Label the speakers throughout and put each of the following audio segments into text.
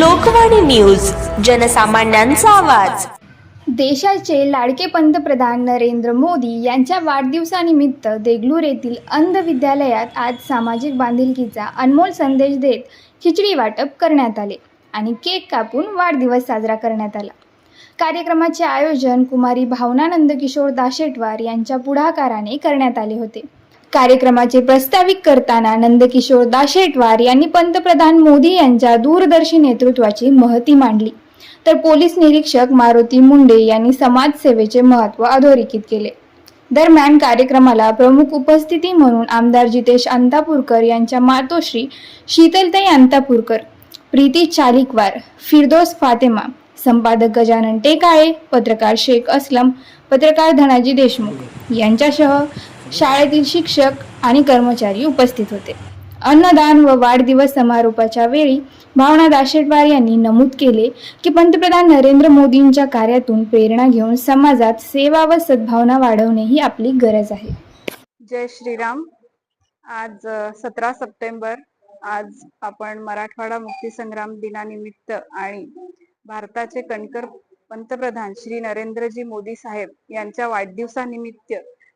Speaker 1: Lokvani news जनसामान्यांचा आवाज.
Speaker 2: देशाचे लाडके पंतप्रधान नरेंद्र मोदी यांच्या वाढदिवसानिमित्त देगलूर येथील अंध विद्यालयात आज सामाजिक बांधिलकीचा अनमोल संदेश देत खिचडी वाटप करण्यात आले आणि केक कापून वाढदिवस साजरा करण्यात आला. कार्यक्रमाचे आयोजन कुमारी भावना नंदकिशोर दाशेटवार यांच्या पुढाकाराने करण्यात आले होते. कार्यक्रमाचे प्रस्ताविक करताना नंदकिशोर दाशेटवार यांनी पंतप्रधान मोदी यांच्या दूरदर्शी नेतृत्वाची महती मांडली. तर पोलीस निरीक्षक मारुती मुंडे यांनी समाजसेवेचे महत्त्व अधोरेखित केले. दरम्यान कार्यक्रमाला प्रमुख उपस्थिती म्हणून आमदार जितेश अंतापूरकर यांच्या मातोश्री शीतलताई अंतापूरकर प्रीती चालिकवार फिरदोस फातेमा संपादक गजानन टेकाळे पत्रकार शेख असलम पत्रकार धनाजी देशमुख यांच्यासह शाळेतील शिक्षक आणि कर्मचारी उपस्थित होते. अन्नदान व वाढदिवस समारोपाच्या वेळी भावना दाशेटवार यांनी नमूद केले की पंतप्रधान नरेंद्र मोदींच्या कार्यातून प्रेरणा घेऊन समाजात सेवा व सद्भावना वाढवणे ही आपली गरज आहे.
Speaker 3: जय श्रीराम. आज सतरा सप्टेंबर. आज आपण मराठवाडा मुक्तीसंग्राम दिनानिमित्त आणि भारताचे कणकर पंतप्रधान श्री नरेंद्रजी मोदी साहेब यांच्या वाढदिवसानिमित्त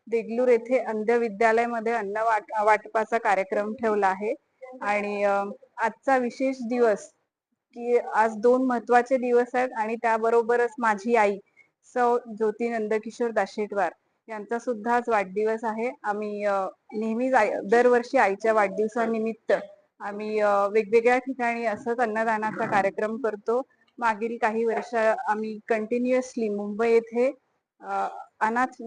Speaker 3: देगलूर येथे अंध विद्यालयामध्ये अन्न वाट वाटपाचा कार्यक्रम ठेवला आहे. आणि आजचा विशेष दिवस की आज दोन महत्त्वाचे दिवस आहेत आणि त्याबरोबरच माझी आई सौ. ज्योती नंदकिशोर दाशेटवार यांचा सुद्धा आज वाढदिवस आहे. आम्ही नेहमीच आई- दरवर्षी आईच्या वाढदिवसानिमित्त आम्ही वेगवेगळ्या ठिकाणी असंच अन्नदानाचा कार्यक्रम करतो. मागील काही वर्ष आम्ही कंटिन्युअसली मुंबई येथे अनाथ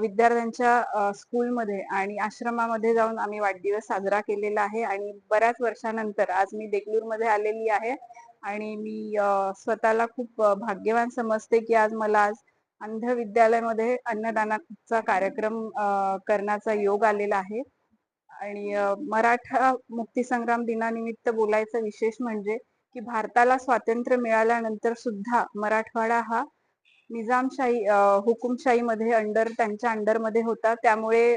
Speaker 3: विद्यार्थ्यांच्या स्कूलमध्ये आणि आश्रमामध्ये जाऊन आम्ही वाढदिवस साजरा केलेला आहे आणि बऱ्याच वर्षानंतर आज मी देगलूरमध्ये आलेली आहे आणि मी स्वतःला खूप भाग्यवान समजते की आज मला आज अंध विद्यालयामध्ये अन्नदानाचा कार्यक्रम करण्याचा योग आलेला आहे. आणि मराठा मुक्तीसंग्राम दिनानिमित्त बोलायचं विशेष म्हणजे की भारताला स्वातंत्र्य मिळाल्यानंतर सुद्धा मराठवाडा हा निजामशाही हुकुमशाहीमध्ये अंडर त्यांच्या अंडरमध्ये होता. त्यामुळे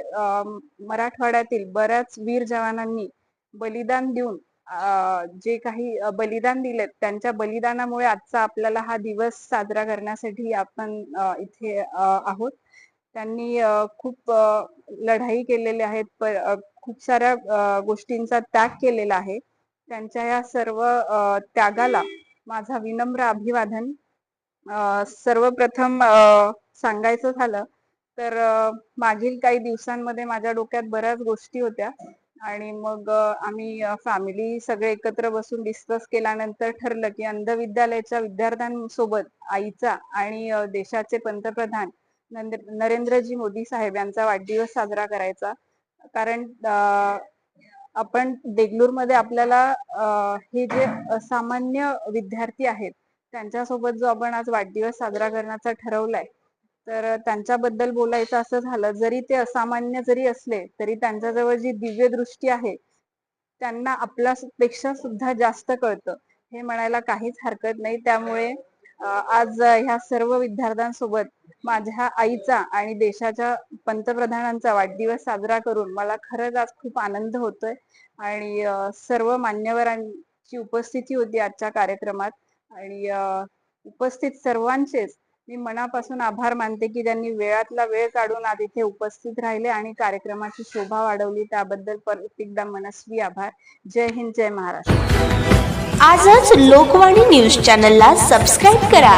Speaker 3: मराठवाड्यातील बऱ्याच वीर जवानांनी बलिदान देऊन जे काही बलिदान दिलेत त्यांच्या बलिदानामुळे आजचा आपल्याला हा दिवस साजरा करण्यासाठी आपण इथे आहोत. त्यांनी खूप लढाई केलेल्या आहेत. खूप साऱ्या गोष्टींचा त्याग केलेला आहे. त्यांच्या या सर्व त्यागाला माझा विनम्र अभिवादन. सर्वप्रथम सांगायचं झालं तर मागील काही दिवसांमध्ये माझ्या डोक्यात बऱ्याच गोष्टी होत्या आणि मग आम्ही फॅमिली सगळे एकत्र बसून डिस्कस केल्यानंतर ठरलं की अंध विद्यालयाच्या विद्यार्थ्यांसोबत आईचा आणि देशाचे पंतप्रधान नरेंद्रजी मोदी साहेब यांचा वाढदिवस साजरा करायचा. कारण आपण देगलूरमध्ये आपल्याला हे जे असामान्य विद्यार्थी आहेत त्यांच्यासोबत जो आपण आज वाढदिवस साजरा करण्याचा ठरवलाय तर त्यांच्याबद्दल बोलायचं असं झालं जरी ते असामान्य जरी असले तरी त्यांच्याजवळ जी दिव्य दृष्टी आहे त्यांना आपल्या पेक्षा सुद्धा जास्त कळतं. हे म्हणायला काहीच हरकत नाही. त्यामुळे आज ह्या सर्व विद्यार्थ्यांसोबत माझ्या आईचा आणि देशाच्या पंतप्रधानांचा वाढदिवस साजरा करून मला खरंच आज खूप आनंद होतोय. आणि सर्व मान्यवरांची उपस्थिती होती आजच्या कार्यक्रमात. आणि उपस्थित सर्वांचेच मी मनापासून आभार मानते की त्यांनी वेळातला वेळ काढून आज इथे उपस्थित राहिले आणि कार्यक्रमाची शोभा वाढवली. त्याबद्दल परत एकदा मनस्वी आभार. जय हिंद जय महाराष्ट्र.
Speaker 1: आजच लोकवाणी न्यूज चॅनलला सबस्क्राईब करा.